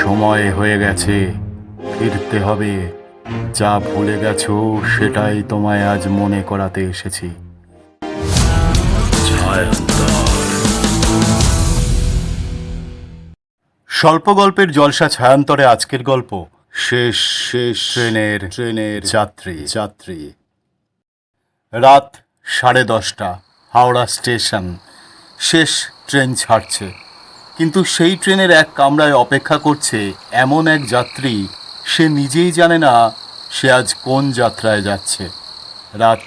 সময় হয়ে গেছে ফিরতে হবে। যা ভুলে গেছো সেটাই তোমায় আজ মনে করাতে এসেছি। স্বল্প গল্পের জলসা ছায়ান্তরে আজকের গল্প। শেষ শেষ। ট্রেনের ট্রেনের যাত্রী। যাত্রী। রাত সাড়ে দশটা হাওড়া স্টেশন। শেষ ট্রেন ছাড়ছে। কিন্তু সেই ট্রেনের এক কামরায় অপেক্ষা করছে এমন এক যাত্রী। সে নিজেই জানে না সে আজ কোন যাত্রায় যাচ্ছে। রাত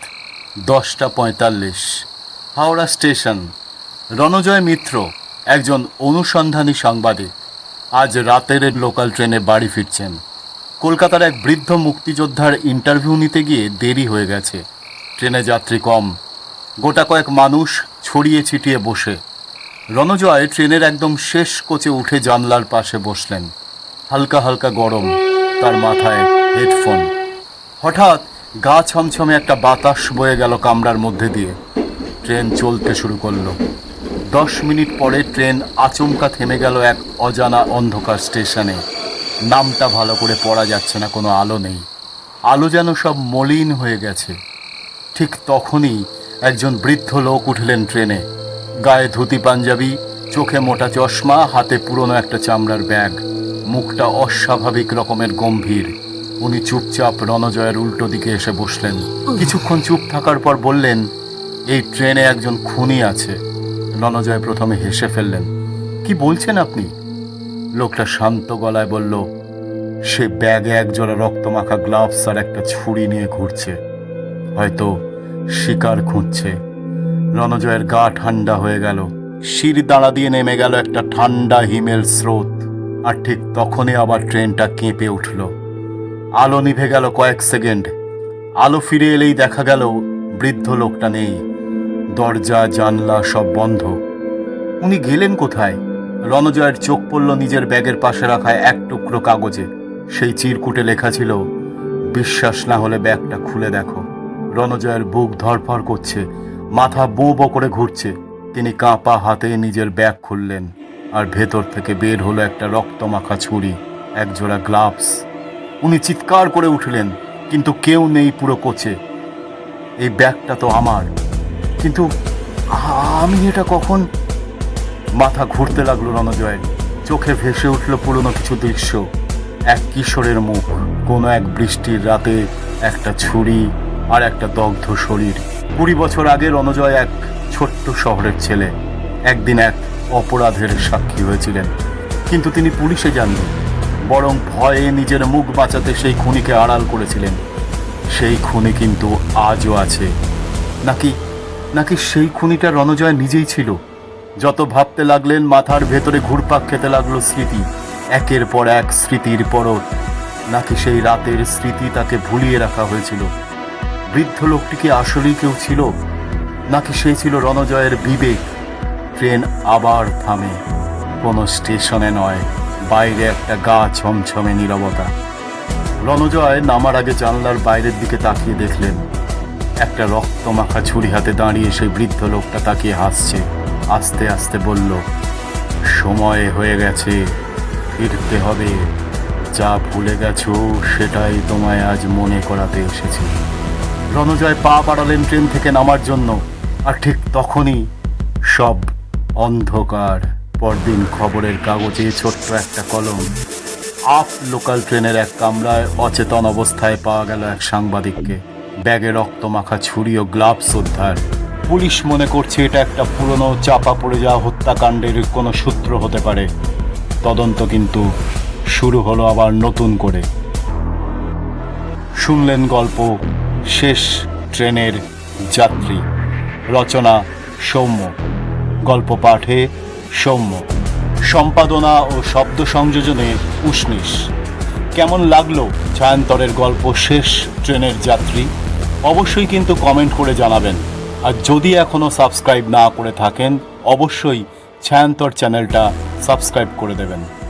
দশটা পঁয়তাল্লিশ। হাওড়া স্টেশন। রণজয় মিত্র, একজন অনুসন্ধানী সাংবাদিক, আজ রাতের লোকাল ট্রেনে বাড়ি ফিরছেন। কলকাতার এক বৃদ্ধ মুক্তিযোদ্ধার ইন্টারভিউ নিতে গিয়ে দেরি হয়ে গেছে। ট্রেনে যাত্রী কম। গোটা কয়েক মানুষ ছড়িয়ে ছিটিয়ে বসে। রণজয় ট্রেনের একদম শেষ কোচে উঠে জানলার পাশে বসলেন। হালকা হালকা গরম, তার মাথায় হেডফোন। হঠাৎ গা ছমছমে একটা বাতাস বয়ে গেল কামরার মধ্যে দিয়ে। ট্রেন চলতে শুরু করল। দশ মিনিট পরে ট্রেন আচমকা থেমে গেল এক অজানা অন্ধকার স্টেশনে। নামটা ভালো করে পড়া যাচ্ছে না, কোনো আলো নেই। আলো যেন সব মলিন হয়ে গেছে। ঠিক তখনই একজন বৃদ্ধ লোক উঠলেন ট্রেনে। গায়ে ধুতি পাঞ্জাবি চোখে মোটা চশমা হাতে পুরনো একটা চামড়ার ব্যাগ। মুখটা অস্বাভাবিক রকমের গম্ভীর। উনি চুপচাপ রণজয়ের উল্টো দিকে এসে বসলেন। কিছুক্ষণ চুপ থাকার পর বললেন এই ট্রেনে একজন খুনি আছে। রণজয় প্রথমে হেসে ফেললেন কি বলছেন আপনি? লোকটা শান্ত গলায় বলল সে ব্যাগে একজোড়া রক্তমাখা গ্লাভস আর একটা ছুরি নিয়ে ঘুরছে। হয়তো শিকার খুঁজছে। রণজয়ের গা ঠান্ডা হয়ে গেল। শির দাঁড়া দিয়ে নেমে গেল একটা ঠান্ডা হিমেল স্রোত। আর ঠিক তখনই আবার ট্রেনটা কেঁপে উঠল। আলো নিভে গেল কয়েক সেকেন্ড। আলো ফিরে এলেই দেখা গেল বৃদ্ধ লোকটা নেই। দরজা, জানলা সব বন্ধ। উনি গেলেন কোথায়? রণজয়ের চোখ পড়ল নিজের ব্যাগের পাশে রাখা এক টুকরো কাগজে। সেই চিরকুটে লেখা ছিল, বিশ্বাস না হলে ব্যাগটা খুলে দেখো। রণজয়ের বুক ধরফর করছে। মাথা বো বো করে ঘুরছে। তিনি কাঁপা হাতে নিজের ব্যাগ খুললেন আর ভেতর থেকে বের হলো একটা রক্তমাখা ছুরি, একজোড়া গ্লাভস। উনি চিৎকার করে উঠলেন, কিন্তু কেউ নেই পুরো কোচে। এই ব্যাগটা তো আমার। কিন্তু আমি এটা কখন? মাথা ঘুরতে লাগল রণজয়ের। চোখে ভেসে উঠল পুরনো কিছু দৃশ্য। এক কিশোরের মুখ, কোনো এক বৃষ্টির রাতে একটা ছুরি আর একটা দগ্ধ শরীর। কুড়ি বছর আগে রণজয় এক ছোট্ট শহরের ছেলে, একদিন এক অপরাধের সাক্ষী হয়েছিলেন। কিন্তু তিনি পুলিশে যাননি, বরং ভয়ে নিজের মুখ বাঁচাতে সেই খুনিকে আড়াল করেছিলেন। সেই খুনি কিন্তু আজও আছে। নাকি নাকি সেই খুনিটা রণজয় নিজেই ছিল? যত ভাবতে লাগলেন মাথার ভেতরে ঘুরপাক খেতে লাগল স্মৃতি, একের পর এক স্মৃতির পরত নাকি সেই রাতের স্মৃতি তাকে ভুলিয়ে রাখা হয়েছিল? বৃদ্ধ লোকটি কি আসলেই কেউ ছিল? নাকি সে ছিল রণজয়ের বিবেক? ট্রেন আবার থামে। কোনো স্টেশনে নয়, বাইরে একটা গা ছমছমে নীরবতা। রণজয় নামার আগে জানলার বাইরের দিকে তাকিয়ে দেখলেন, একটা রক্তমাখা ছুরি হাতে দাঁড়িয়ে সেই বৃদ্ধ লোকটা তাকিয়ে হাসছে, আস্তে আস্তে বলল, সময় হয়ে গেছে, ফিরতে হবে। যা ভুলে গেছো সেটাই তোমায় আজ মনে করাতে এসেছি। রণজয় পা বাড়ালেন ট্রেন থেকে নামার জন্য। আর ঠিক তখনই সব অন্ধকার, পরদিন খবরের কাগজে ছোট্ট একটা কলম আপ লোকাল ট্রেনের এক কামরায় অচেতন অবস্থায় পাওয়া গেল এক সাংবাদিককে। ব্যাগে রক্ত মাখা ছুরি ও গ্লাভস উদ্ধার। পুলিশ মনে করছে এটা একটা পুরনো চাপা পড়ে যাওয়া হত্যাকাণ্ডের কোনো সূত্র হতে পারে। তদন্ত কিন্তু শুরু হলো আবার নতুন করে। শুনলেন গল্প শেষ ট্রেনের যাত্রী। রচনা সৌম্য। গল্প পাঠে সৌম্য। সম্পাদনা ও শব্দ সংযোজনে উষ্ণিস কেমন লাগল ছায়ান্তরের গল্প শেষ ট্রেনের যাত্রী? অবশ্যই কিন্তু কমেন্ট করে জানাবেন। আর যদি এখনও সাবস্ক্রাইব না করে থাকেন, অবশ্যই ছায়ান্তর চ্যানেলটা সাবস্ক্রাইব করে দেবেন।